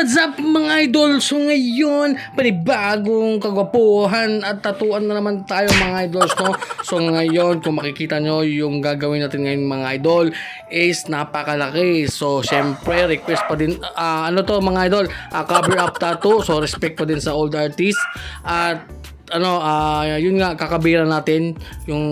what's up mga idol? So ngayon, panibagong kagwapuhan at tatuan na naman tayo mga idols, no? So ngayon, kung makikita nyo, yung gagawin natin ngayon mga idol is napakalaki. So syempre, request pa din, ah, ano to mga idol, ah, cover up tattoo. So respect pa din sa old artist. At ano, ah yun nga, kakabira natin yung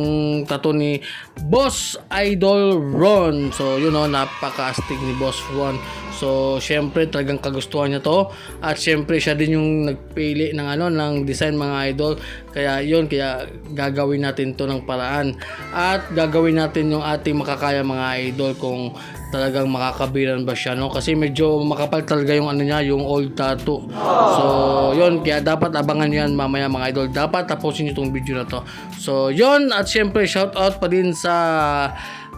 tattoo ni Boss Idol Ron. So, yun know, napaka-astig ni Boss Ron. So, syempre, talagang kagustuhan niya to. At syempre, siya din yung nagpili ng ano, ng design mga idol. Kaya yun, kaya gagawin natin to ng paraan. At gagawin natin yung ating makakaya mga idol kung talagang makakabilan ba siya no kasi medyo makapal talaga yung ano niya yung old tattoo so yun kaya dapat abangan yan mamaya mga idol dapat tapusin niyo tong video na to so yun at syempre shout out pa din sa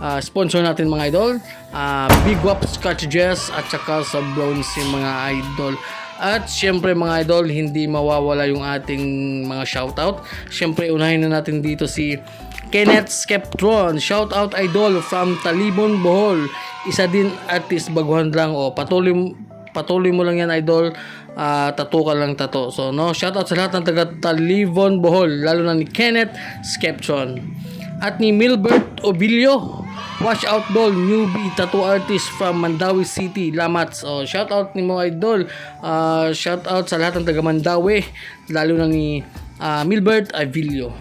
ah, sponsor natin mga idol ah, Big Wap Cartridges at saka sa Bronze mga idol at syempre mga idol, hindi mawawala yung ating mga shoutout. Syempre unahin na natin dito si Kenneth Skeptron. Shoutout idol from Talibon, Bohol. Isa din artist baguhan lang. O, patuloy, patuloy mo lang yan idol. Ah, tato ka lang tato. So no, shoutout sa lahat ng taga Talibon, Bohol. Lalo na ni Kenneth Skeptron. At ni Milbert Obilio. Watch out doll, newbie tattoo artist from Mandawi City, Lamats. Oh, shout out ni mo idol. Uh, shout out sa lahat ng taga Mandawi, lalo na ni ah, Milbert Avilio.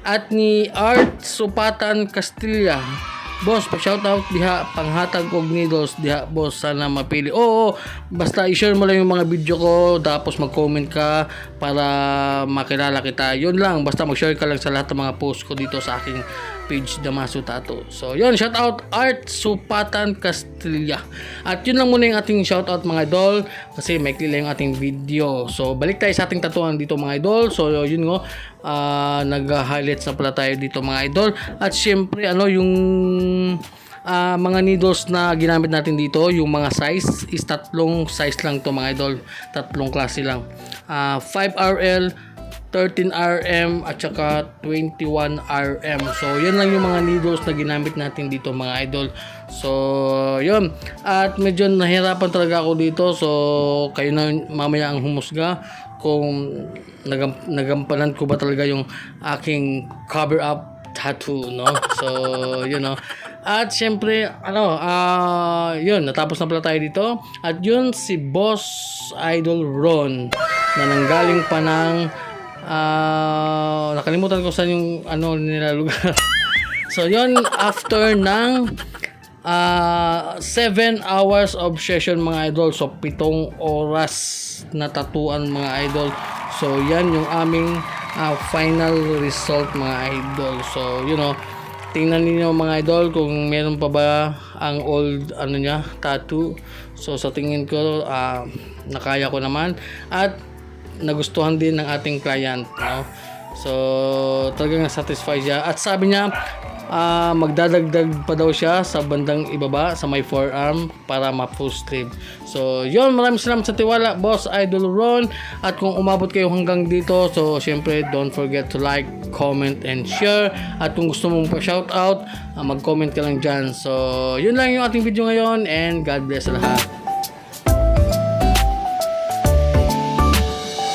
At ni Art Supatan Castilla. Boss, pa-shout out diha panghatag og needles diha boss sana mapili. Oo, basta i-share mo lang yung mga video ko tapos mag-comment ka para makilala kita. Yun lang, basta mag-share ka lang sa lahat ng mga post ko dito sa aking page Damaso Tato. So, yun, shout out Art Supatan Castilla. At yun lang muna yung ating shout out mga idol kasi may lang yung ating video. So, balik tayo sa ating tatuan dito mga idol. So, yun ngo, ah nag-highlights na pala tayo dito mga idol. At syempre, ano, yung ah, mga needles na ginamit natin dito, yung mga size is tatlong size lang to mga idol. Tatlong klase lang. Ah, 5RL, 13RM at saka 21RM. So, yan lang yung mga needles na ginamit natin dito mga idol. So, yun. At medyo nahirapan talaga ako dito. So, kayo na mamaya ang humusga kung nagam nagampanan ko ba talaga yung aking cover up tattoo, no? So, yun, no? At syempre, ano, ah, yun, natapos na pala tayo dito. At yun, si Boss Idol Ron na nanggaling pa ng ah, nakalimutan ko saan yung ano nila lugar. so, yun, after ng 7 hours of session mga idol. So, pitong oras na tatuan mga idol. So, yan yung aming ah, final result mga idol. So, you know, tingnan niyo mga idol kung meron pa ba ang old ano niya tattoo. So, sa tingin ko, ah, nakaya ko naman. At nagustuhan din ng ating client, no? So, talagang satisfied siya. At sabi niya, ah, magdadagdag pa daw siya sa bandang ibaba, sa may forearm, para ma-full sleeve. So, yun, maraming salamat sa tiwala, Boss Idol Ron. At kung umabot kayo hanggang dito, so, syempre, don't forget to like, comment, and share. At kung gusto mong pa-shoutout, ah, mag-comment ka lang dyan. So, yun lang yung ating video ngayon, and God bless sa lahat.